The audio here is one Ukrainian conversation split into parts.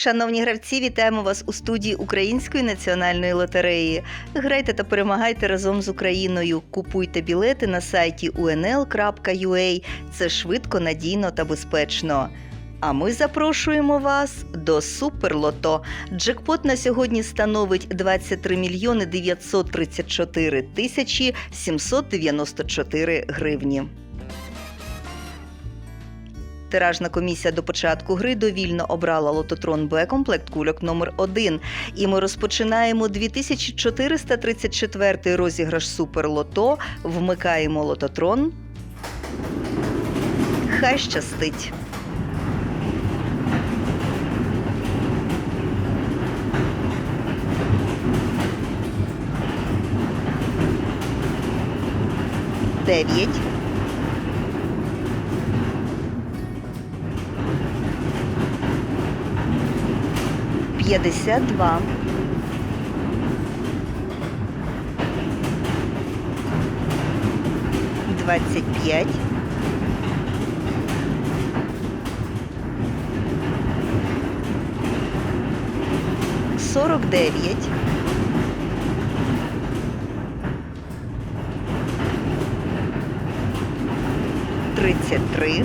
Шановні гравці, вітаємо вас у студії Української національної лотереї. Грайте та перемагайте разом з Україною. Купуйте білети на сайті unl.ua. Це швидко, надійно та безпечно. А ми запрошуємо вас до Суперлото. Джекпот на сьогодні становить 23 мільйони 934 тисячі 794 гривні. Тиражна комісія до початку гри довільно обрала лототрон Б комплект кульок номер 1 І ми розпочинаємо 2434 розіграш Суперлото. Вмикаємо лототрон. Хай щастить. Дев'ять. П'ятдесят два. Двадцять п'ять. Сорок дев'ять. Тридцять три.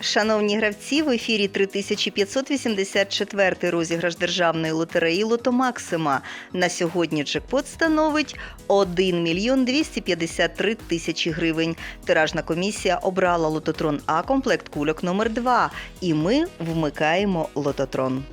Шановні гравці, в ефірі 3584 розіграш державної лотереї Лото Максима. На сьогодні джекпот становить 1 мільйон 253 тисячі гривень. Тиражна комісія обрала лототрон А комплект кульок номер 2 І ми вмикаємо лототрон.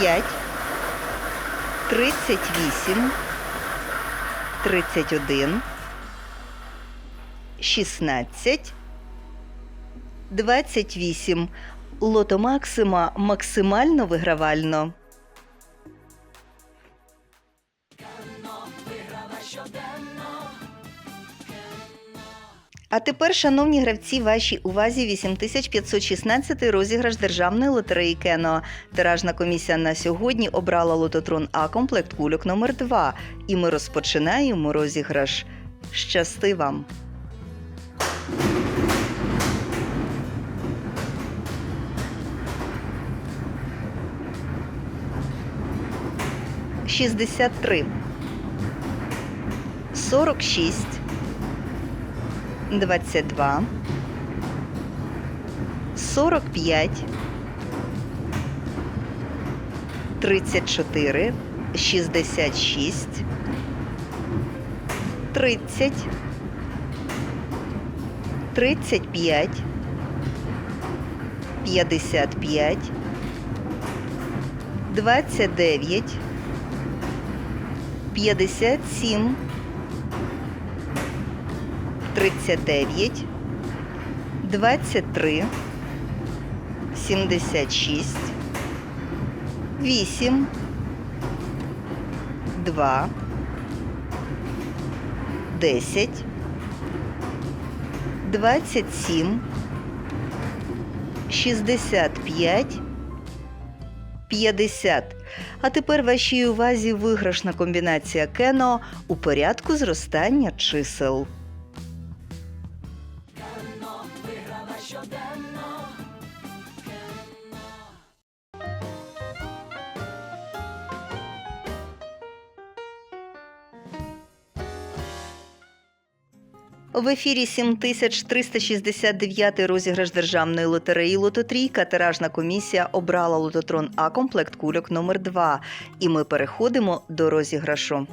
П'ять, тридцять вісім, тридцять один, шістнадцять, двадцять вісім. Лото Максима максимально вигравально. А тепер, шановні гравці, вашій увазі 8516 розіграш державної лотереї Кено. Тиражна комісія на сьогодні обрала лототрон А комплект кульок номер 2 І ми розпочинаємо розіграш. Щасти вам! Шістдесят три. Сорок шість. 22, 45, 34, 66, 30, 35, 55, 29, 57, 39, 23, 76, 8, 2, 10, 27, 65, 50. А тепер вашій увазі виграшна комбінація Кено у порядку зростання чисел. В ефірі 7369 розіграш державної лотереї Лототрійка. Тиражна комісія обрала лототрон А комплект кульок номер 2 І ми переходимо до розіграшу.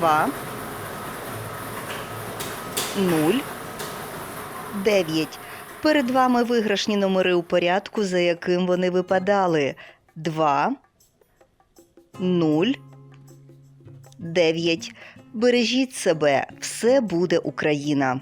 2, 0, 9. Перед вами виграшні номери у порядку, за яким вони випадали. 2, 0, 9. Бережіть себе, все буде Україна.